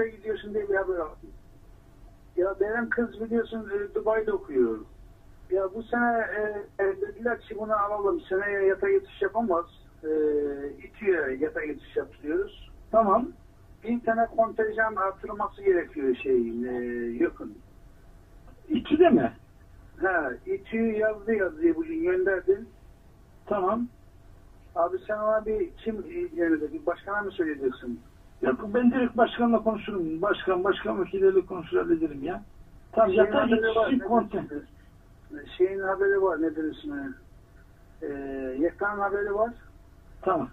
Meksika'ya gidiyorsun diye bir haber aldım. Ya benim kız biliyorsun e, Dubai'de okuyor. Ya bu sene e, e, dediler ki bunu alalım. Seneye yata geçiş yapamaz. E, İTÜ'ye yata geçiş yaptırıyoruz. Tamam. Bin tane kontenjan artırılması gerekiyor şeyin e, yakın. İkide mi? Ha, İTÜ yazdı yazıyı bugün gönderdi. Tamam. Abi sen ona bir kim yani bir başkana mı söyleyeceksin? Yok ben direkt başkanla konuşurum. Başkan, başkan vekilleriyle konuşur hallederim ya. Tamam Şeyin geçişi ne konten. Şeyin haberi var nedir ismi? Ee, Yekan haberi var. Tamam.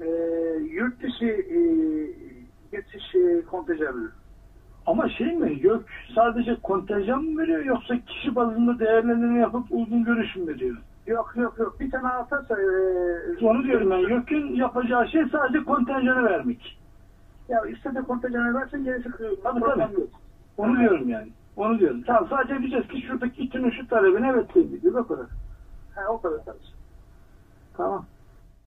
Ee, yurt dışı e, geçiş e, kontenjanı. Ama şey mi? YÖK sadece kontenjan mı veriyor yoksa kişi bazında değerlendirme yapıp uygun görüş mü veriyor? Yok yok yok bir tane atarsa e, Onu diyorum ben. YÖK'ün yapacağı şey sadece kontenjanı vermek. Ya istediği kontenjanı versin gerisi Tabii, tabii. Onu diyorum yani. Onu diyorum. Tamam sadece diyeceğiz ki şuradaki itinin şu talebine evet dedi. O kadar. Ha, o kadar tabii. Tamam.